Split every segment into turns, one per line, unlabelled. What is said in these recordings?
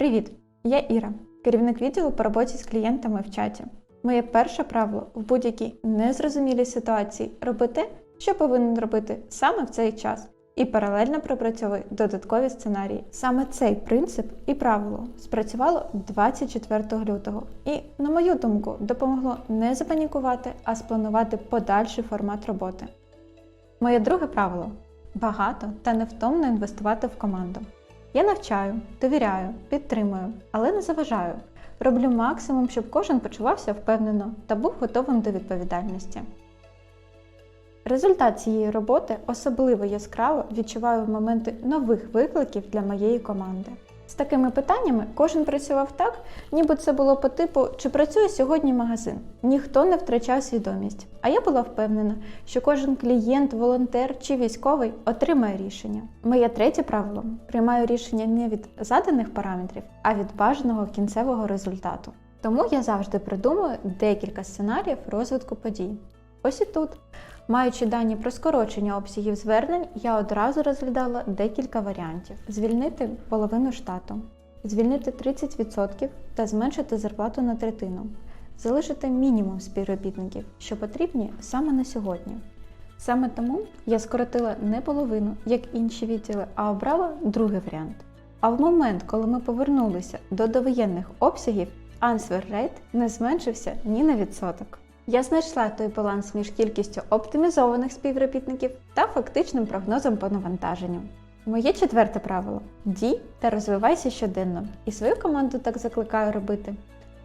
Привіт! Я Іра, керівник відділу по роботі з клієнтами в чаті. Моє перше правило в будь-якій незрозумілій ситуації роби те, що повинен робити саме в цей час, і паралельно пропрацьовуй додаткові сценарії. Саме цей принцип і правило спрацювало 24 лютого, і, на мою думку, допомогло не запанікувати, а спланувати подальший формат роботи. Моє друге правило багато та невтомно інвестувати в команду. Я навчаю, довіряю, підтримую, але не заважаю. Роблю максимум, щоб кожен почувався впевнено та був готовим до відповідальності. Результат цієї роботи особливо яскраво відчуваю в моменти нових викликів для моєї команди. З такими питаннями кожен працював так, ніби це було по типу, чи працює сьогодні магазин. Ніхто не втрачав свідомість. А я була впевнена, що кожен клієнт, волонтер чи військовий отримає рішення. Моє третє правило приймаю рішення не від заданих параметрів, а від бажаного кінцевого результату. Тому я завжди придумую декілька сценаріїв розвитку подій. Ось і тут. Маючи дані про скорочення обсягів звернень, я одразу розглядала декілька варіантів: звільнити половину штату, звільнити 30% та зменшити зарплату на третину, залишити мінімум співробітників, що потрібні саме на сьогодні. Саме тому я скоротила не половину, як інші відділи, а обрала другий варіант. А в момент, коли ми повернулися до довоєнних обсягів, answer rate не зменшився ні на відсоток. Я знайшла той баланс між кількістю оптимізованих співробітників та фактичним прогнозом по навантаженню. Моє четверте правило дій та розвивайся щоденно, і свою команду так закликаю робити.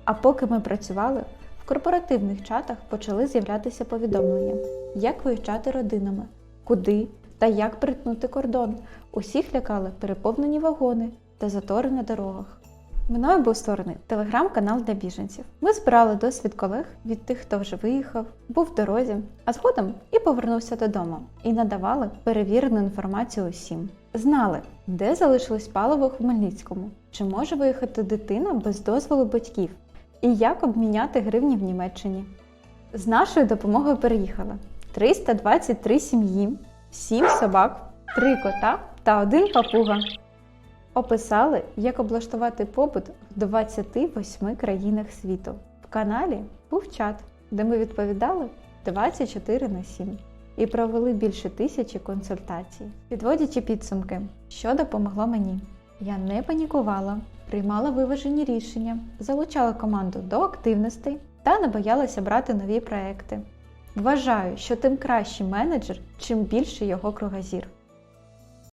А поки ми працювали, в корпоративних чатах почали з'являтися повідомлення, як виїжджати родинами, куди та як перетнути кордон. Усіх лякали переповнені вагони та затори на дорогах. Мною був створений телеграм-канал для біженців. Ми збирали досвід колег від тих, хто вже виїхав, був в дорозі, а згодом і повернувся додому, і надавали перевірену інформацію усім. Знали, де залишилось паливо в Хмельницькому, чи може виїхати дитина без дозволу батьків, і як обміняти гривні в Німеччині. З нашою допомогою переїхали 323 сім'ї, 7 собак, 3 кота та один папуга. Описали, як облаштувати побут в 28 країнах світу. В каналі був чат, де ми відповідали 24 на 7 і провели більше тисячі консультацій. Підводячи підсумки, що допомогло мені. Я не панікувала, приймала виважені рішення, залучала команду до активностей та не боялася брати нові проекти. Вважаю, що тим кращий менеджер, чим більше його кругозір.